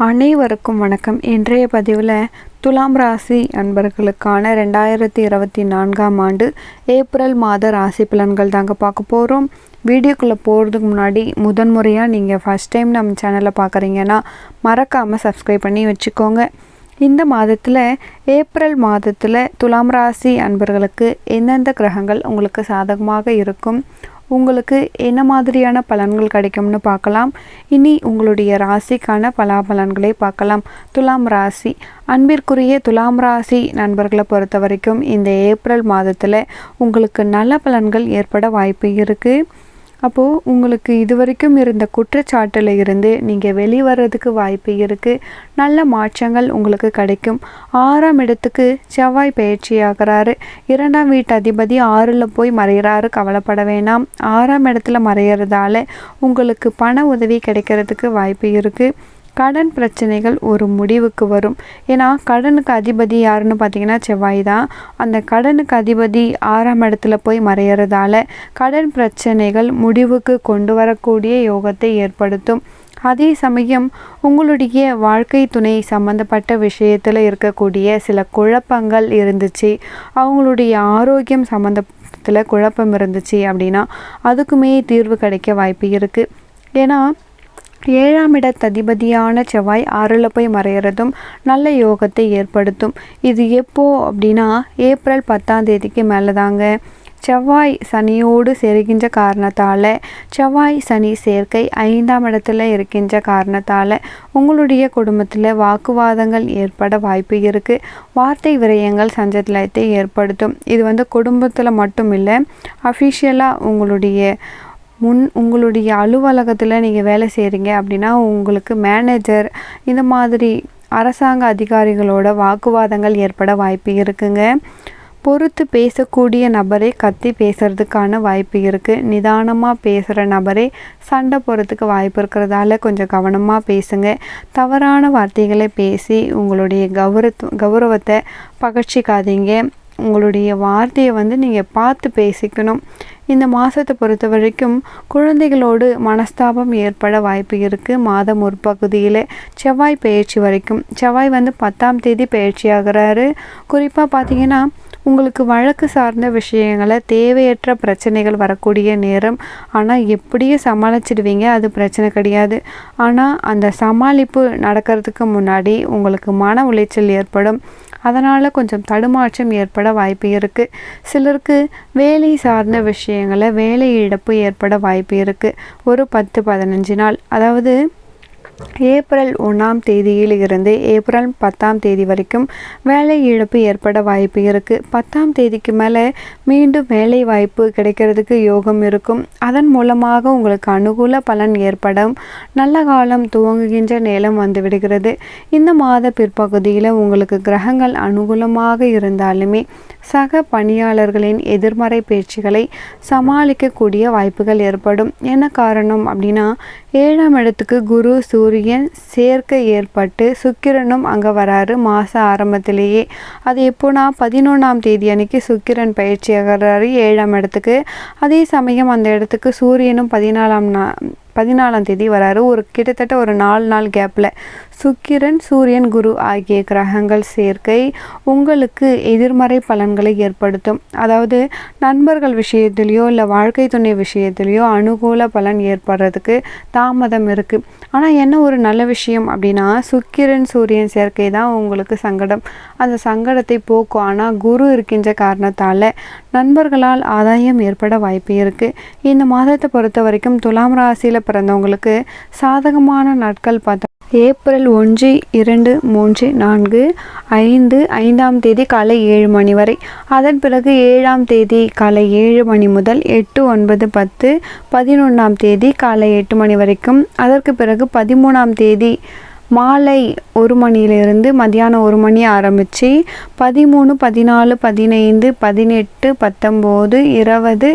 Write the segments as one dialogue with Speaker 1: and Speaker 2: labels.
Speaker 1: அனைவருக்கும் வணக்கம். இன்றைய பதிவில் துலாம் ராசி அன்பர்களுக்கான ரெண்டாயிரத்தி இருபத்தி நான்காம் ஆண்டு ஏப்ரல் மாத ராசி பலன்கள் தாங்க பார்க்க போகிறோம் வீடியோக்குள்ளே போகிறதுக்கு முன்னாடி முதன்முறையாக நீங்கள் ஃபஸ்ட் டைம் நம்ம சேனலை பார்க்குறீங்கன்னா மறக்காமல் சப்ஸ்கிரைப் பண்ணி வச்சுக்கோங்க. இந்த மாதத்தில் ஏப்ரல் மாதத்தில் துலாம் ராசி அன்பர்களுக்கு எந்தெந்த கிரகங்கள் உங்களுக்கு சாதகமாக இருக்கும்? உங்களுக்கு என்ன மாதிரியான பலன்கள் கிடைக்கும்னு பார்க்கலாம். இனி உங்களுடைய ராசிக்கான பலாபலன்களை பார்க்கலாம். துலாம் ராசி. அன்பிற்குரிய துலாம் ராசி நண்பர்களை பொறுத்த வரைக்கும் இந்த ஏப்ரல் மாதத்தில் உங்களுக்கு நல்ல பலன்கள் ஏற்பட வாய்ப்பு இருக்குது அப்போது உங்களுக்கு இது வரைக்கும் இருந்த குற்றச்சாட்டில் இருந்து நீங்கள் வெளிவரதுக்கு வாய்ப்பு இருக்குது நல்ல மாற்றங்கள் உங்களுக்கு கிடைக்கும். ஆறாம் இடத்துக்கு செவ்வாய் பயிற்சியாகிறாரு இரண்டாம் வீட்டு அதிபதி ஆறில் போய் மறைகிறாரு கவலைப்பட வேணாம். ஆறாம் இடத்துல மறையிறதால உங்களுக்கு பண உதவி கிடைக்கிறதுக்கு வாய்ப்பு இருக்குது கடன் பிரச்சனைகள் ஒரு முடிவுக்கு வரும். ஏன்னா கடனுக்கு அதிபதி யாருன்னு பார்த்தீங்கன்னா செவ்வாய் தான். அந்த கடனுக்கு அதிபதி ஆறாம் இடத்துல போய் மறையிறதால கடன் பிரச்சனைகள் முடிவுக்கு கொண்டு வரக்கூடிய யோகத்தை ஏற்படுத்தும். அதே சமயம் உங்களுடைய வாழ்க்கை துணை சம்மந்தப்பட்ட விஷயத்தில் இருக்கக்கூடிய சில குழப்பங்கள் இருந்துச்சு. அவங்களுடைய ஆரோக்கியம் சம்மந்தத்தில் குழப்பம் இருந்துச்சு அப்படின்னா அதுக்குமே தீர்வு கிடைக்க வாய்ப்பு இருக்குது ஏன்னா ஏழாம் இடத்ததிபதியான செவ்வாய் ஆறில் போய் மறையிறதும் நல்ல யோகத்தை ஏற்படுத்தும். இது எப்போ அப்படின்னா ஏப்ரல் பத்தாம் தேதிக்கு மேலே தாங்க செவ்வாய் சனியோடு சேர்கின்ற காரணத்தால் செவ்வாய் சனி சேர்க்கை ஐந்தாம் இடத்துல இருக்கின்ற காரணத்தால் உங்களுடைய குடும்பத்தில் வாக்குவாதங்கள் ஏற்பட வாய்ப்பு இருக்குது வார்த்தை விரயங்கள் சஞ்சலத்தை ஏற்படுத்தும். இது வந்து குடும்பத்தில் மட்டும் இல்லை அஃபிஷியலாக உங்களுடைய முன் உங்களுடைய அலுவலகத்தில் நீங்கள் வேலை செய்கிறீங்க அப்படின்னா உங்களுக்கு மேனேஜர் இந்த மாதிரி அரசாங்க அதிகாரிகளோட வாக்குவாதங்கள் ஏற்பட வாய்ப்பு இருக்குங்க. பொறுத்து பேசக்கூடிய நபரை கத்தி பேசுறதுக்கான வாய்ப்பு இருக்குது நிதானமாக பேசுகிற நபரை சண்டை போகிறதுக்கு வாய்ப்பு இருக்கிறதால கொஞ்சம் கவனமாக பேசுங்க. தவறான வார்த்தைகளை பேசி உங்களுடைய கௌரத் கௌரவத்தை பகச்சிக்காதீங்க உங்களுடைய வார்த்தையை வந்து நீங்கள் பார்த்து பேசிக்கணும். இந்த மாதத்தை பொறுத்த வரைக்கும் குழந்தைகளோடு மனஸ்தாபம் ஏற்பட வாய்ப்பு இருக்குது மாதம் ஒரு பகுதியில் செவ்வாய் பயிற்சி வரைக்கும். செவ்வாய் வந்து பத்தாம் தேதி பயிற்சி ஆகிறாரு. குறிப்பாக பார்த்தீங்கன்னா உங்களுக்கு வழக்கு சார்ந்த விஷயங்களை தேவையற்ற பிரச்சனைகள் வரக்கூடிய நேரம். ஆனால் எப்படியே சமாளிச்சிடுவீங்க அது பிரச்சனை கிடையாது. ஆனால் அந்த சமாளிப்பு நடக்கிறதுக்கு முன்னாடி உங்களுக்கு மன உளைச்சல் ஏற்படும். அதனால் கொஞ்சம் தடுமாற்றம் ஏற்பட வாய்ப்பு இருக்குது சிலருக்கு வேலை சார்ந்த விஷயங்களை வேலை இழப்பு ஏற்பட வாய்ப்பு இருக்குது ஒரு பத்து பதினஞ்சு நாள். அதாவது ஏப்ரல் ஒன்றாம் தேதியில் இருந்து ஏப்ரல் பத்தாம் தேதி வரைக்கும் வேலை இழப்பு ஏற்பட வாய்ப்பு இருக்குது பத்தாம் தேதிக்கு மேலே மீண்டும் வேலை வாய்ப்பு கிடைக்கிறதுக்கு யோகம் இருக்கும். அதன் மூலமாக உங்களுக்கு அனுகூல பலன் ஏற்படும். நல்ல காலம் துவங்குகின்ற நேரம் வந்துவிடுகிறது. இந்த மாத பிற்பகுதியில் உங்களுக்கு கிரகங்கள் அனுகூலமாக இருந்தாலுமே சக பணியாளர்களின் எதிர்மறை பேச்சுகளை சமாளிக்கக்கூடிய வாய்ப்புகள் ஏற்படும். என்ன காரணம் அப்படின்னா ஏழாம் இடத்துக்கு குரு சூரியன் சேர்க்கை ஏற்பட்டு சுக்கிரனும் அங்கே வராரு மாத ஆரம்பத்திலேயே. அது எப்போனா பதினொன்றாம் தேதி அன்னைக்கு சுக்கிரன் பயிற்சி ஆகிறாரு ஏழாம் இடத்துக்கு. அதே சமயம் அந்த இடத்துக்கு சூரியனும் பதினாலாம் நா பதினாலாம் தேதி வராரு. ஒரு கிட்டத்தட்ட ஒரு நாலு நாள் கேப்பில் சுக்கிரன் சூரியன் குரு ஆகிய கிரகங்கள் சேர்க்கை உங்களுக்கு எதிர்மறை பலன்களை ஏற்படுத்தும். அதாவது நண்பர்கள் விஷயத்துலேயோ இல்லை வாழ்க்கை துணை விஷயத்துலேயோ அனுகூல பலன் ஏற்படுறதுக்கு தாமதம் இருக்குது ஆனால் என்ன ஒரு நல்ல விஷயம் அப்படின்னா சுக்கிரன் சூரியன் சேர்க்கை தான் உங்களுக்கு சங்கடம். அந்த சங்கடத்தை போக்கும். ஆனால் குரு இருக்கின்ற காரணத்தால் நண்பர்களால் ஆதாயம் ஏற்பட வாய்ப்பு இருக்குது இந்த மாதத்தை பொறுத்த வரைக்கும் துலாம் ராசியில் பிறந்தவங்களுக்கு சாதகமான நாட்கள் பார்த்தோம். ஏப்ரல் ஒன்று இரண்டு மூன்று நான்கு ஐந்து ஐந்தாம் தேதி காலை ஏழு மணி வரை. அதன் பிறகு ஏழாம் தேதி காலை ஏழு மணி முதல் எட்டு ஒன்பது பத்து பதினொன்றாம் தேதி காலை எட்டு மணி வரைக்கும். அதற்கு பிறகு பதிமூணாம் தேதி மாலை ஒரு மணியிலிருந்து மதியானம் ஒரு மணி ஆரம்பித்து பதிமூணு பதினாலு பதினைந்து பதினெட்டு பத்தொம்போது இருபது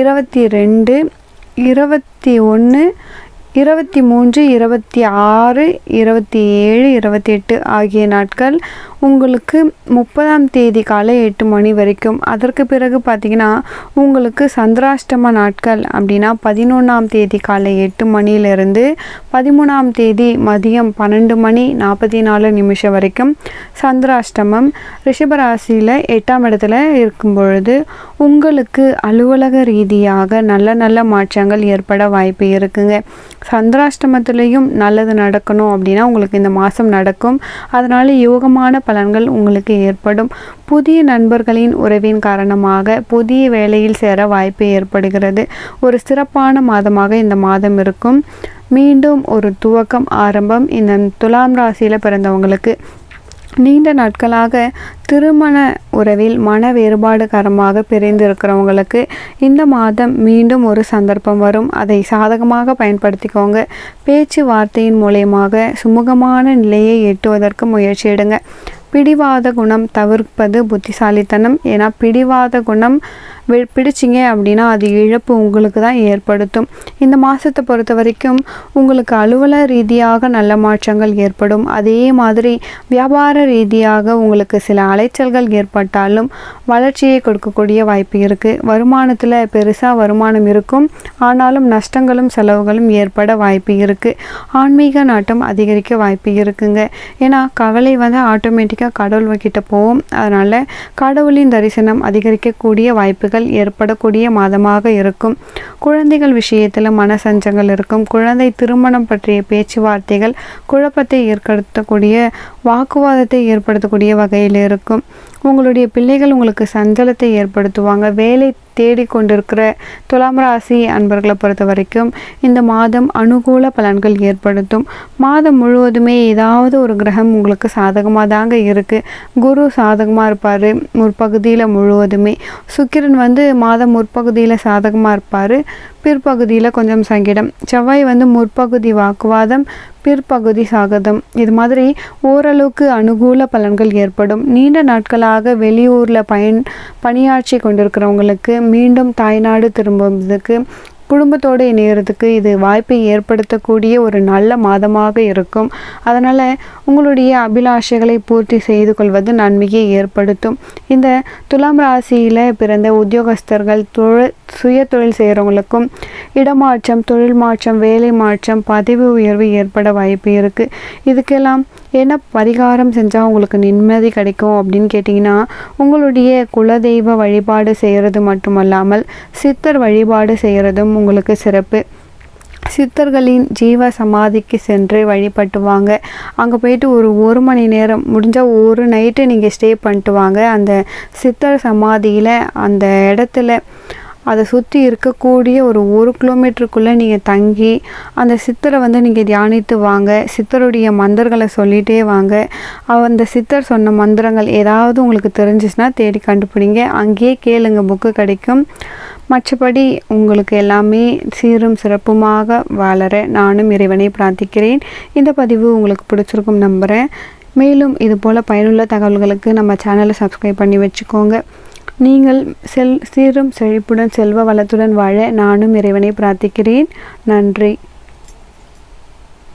Speaker 1: இருபத்தி ரெண்டு இருபத்தி ஒன்று இருபத்தி மூன்று இருபத்தி ஆறு இருபத்தி ஏழு இருபத்தி எட்டு ஆகிய நாட்கள் உங்களுக்கு முப்பதாம் தேதி காலை எட்டு மணி வரைக்கும். அதற்கு பிறகு பார்த்திங்கன்னா உங்களுக்கு சந்திராஷ்டம நாட்கள் அப்படின்னா பதினொன்றாம் தேதி காலை எட்டு மணியிலிருந்து பதிமூணாம் தேதி மதியம் பன்னெண்டு மணி நாற்பத்தி நாலு நிமிஷம் வரைக்கும் சந்திராஷ்டமம். ரிஷபராசியில் எட்டாம் இடத்துல இருக்கும் பொழுது உங்களுக்கு அலுவலக ரீதியாக நல்ல நல்ல மாற்றங்கள் ஏற்பட வாய்ப்பு இருக்குங்க. சந்திராஷ்டமத்திலையும் நல்லது நடக்கணும் அப்படின்னா உங்களுக்கு இந்த மாதம் நடக்கும். அதனால் யோகமான பலன்கள் உங்களுக்கு ஏற்படும். புதிய நண்பர்களின் உறவின் காரணமாக புதிய வேலையில் சேர வாய்ப்பு ஏற்படுகிறது. ஒரு சிறப்பான மாதமாக இந்த மாதம் இருக்கும். மீண்டும் ஒரு துவக்கம் ஆரம்பம். இந்த துலாம் ராசியில் பிறந்தவங்களுக்கு நீண்ட நாட்களாக திருமண உறவில் மன வேறுபாடுகரமாக பிரிந்திருக்கிறவங்களுக்கு இந்த மாதம் மீண்டும் ஒரு சந்தர்ப்பம் வரும். அதை சாதகமாக பயன்படுத்திக்கோங்க. பேச்சுவார்த்தையின் மூலயமாக சுமூகமான நிலையை எட்டுவதற்கு முயற்சி எடுங்க. பிடிவாத குணம் தவிர்ப்பது புத்திசாலித்தனம். ஏன்னா பிடிவாத குணம் பிடிச்சிங்க அப்படின்னா அது இழப்பு உங்களுக்கு தான் ஏற்படுத்தும். இந்த மாதத்தை பொறுத்த வரைக்கும் உங்களுக்கு அலுவல ரீதியாக நல்ல மாற்றங்கள் ஏற்படும். அதே மாதிரி வியாபார ரீதியாக உங்களுக்கு சில அலைச்சல்கள் ஏற்பட்டாலும் வளர்ச்சியை கொடுக்கக்கூடிய வாய்ப்பு இருக்குது வருமானத்தில் பெருசாக வருமானம் இருக்கும். ஆனாலும் நஷ்டங்களும் செலவுகளும் ஏற்பட வாய்ப்பு இருக்குது ஆன்மீக நாட்டம் அதிகரிக்க வாய்ப்பு இருக்குங்க. ஏன்னா கவலை வந்து ஆட்டோமேட்டிக்காக கடவுள் போவோம் போகும். அதனால் கடவுளின் தரிசனம் அதிகரிக்கக்கூடிய வாய்ப்பு வாய்ப்புகள் ஏற்படக்கூடிய மாதமாக இருக்கும். குழந்தைகள் விஷயத்தில் மனசஞ்சங்கள் இருக்கும். குழந்தை திருமணம் பற்றிய பேச்சுவார்த்தைகள் குழப்பத்தை ஏற்படுத்தக்கூடிய வாக்குவாதத்தை ஏற்படுத்தக்கூடிய வகையில் இருக்கும். உங்களுடைய பிள்ளைகள் உங்களுக்கு சஞ்சலத்தை ஏற்படுத்துவாங்க. வேலை தேடிக்கொண்டிருக்கிற துலாம் ராசி அன்பர்களை பொறுத்த வரைக்கும் இந்த மாதம் அனுகூல பலன்கள் ஏற்படுத்தும். மாதம் முழுவதுமே ஏதாவது ஒரு கிரகம் உங்களுக்கு சாதகமாக தாங்க இருக்குது குரு சாதகமாக இருப்பார். முற்பகுதியில் முழுவதுமே. சுக்கிரன் வந்து மாதம் முற்பகுதியில் சாதகமாக இருப்பார். பிற்பகுதியில் கொஞ்சம் சங்கிடம் செவ்வாய் வந்து முற்பகுதி வாக்குவாதம் பிற்பகுதி சாகதம். இது மாதிரி ஓரளவுக்கு அனுகூல பலன்கள் ஏற்படும். நீண்ட நாட்களாக வெளியூரில் பயன் பணியாற்றி கொண்டிருக்கிறவங்களுக்கு மீண்டும் தாய்நாடு திரும்புவதற்கு குடும்பத்தோடு இணையறதுக்கு இது வாய்ப்பை ஏற்படுத்தக்கூடிய ஒரு நல்ல மாதமாக இருக்கும். அதனால் உங்களுடைய அபிலாஷைகளை பூர்த்தி செய்து கொள்வது நன்மையை ஏற்படுத்தும். இந்த துலாம் ராசியில் பிறந்த உத்தியோகஸ்தர்கள் தொழில் சுய தொழில் செய்கிறவங்களுக்கும் இடமாற்றம் தொழில் மாற்றம் வேலை மாற்றம் பதவி உயர்வு ஏற்பட வாய்ப்பு இருக்குது இதுக்கெல்லாம் என்ன பரிகாரம் செஞ்சால் உங்களுக்கு நிம்மதி கிடைக்கும் அப்படின்னு கேட்டிங்கன்னா உங்களுடைய குலதெய்வ வழிபாடு செய்கிறது மட்டுமல்லாமல் சித்தர் வழிபாடு செய்கிறதும் உங்களுக்கு சிறப்பு. சித்தர்களின் ஜீவ சமாதிக்கு சென்று வழிபட்டு வாங்க அங்கே போயிட்டு ஒரு ஒரு மணி நேரம் முடிஞ்சால் ஒரு நைட்டு நீங்கள் ஸ்டே பண்ணிட்டு வாங்க. அந்த சித்தர் சமாதியில் அந்த இடத்துல அதை சுற்றி இருக்கக்கூடிய ஒரு ஒரு கிலோமீட்டருக்குள்ளே நீங்கள் தங்கி அந்த சித்தரை வந்து நீங்கள் தியானித்து வாங்க சித்தருடைய மந்திரங்களை சொல்லிகிட்டே வாங்க. அந்த சித்தர் சொன்ன மந்திரங்கள் ஏதாவது உங்களுக்கு தெரிஞ்சிச்சுன்னா தேடி கண்டுபிடிங்க. அங்கேயே கேளுங்க புக்கு கிடைக்கும். மற்றபடி உங்களுக்கு எல்லாமே சீரும் சிறப்புமாக வளர நானும் இறைவனை பிரார்த்திக்கிறேன். இந்த பதிவு உங்களுக்கு பிடிச்சிருக்கும் நம்புகிறேன் மேலும் இது போல் பயனுள்ள தகவல்களுக்கு நம்ம சேனலை சப்ஸ்கிரைப் பண்ணி வச்சுக்கோங்க. நீங்கள் செல் சீரும் செழிப்புடன் செல்வ வளத்துடன் வாழ நானும் இறைவனை பிரார்த்திக்கிறேன். நன்றி.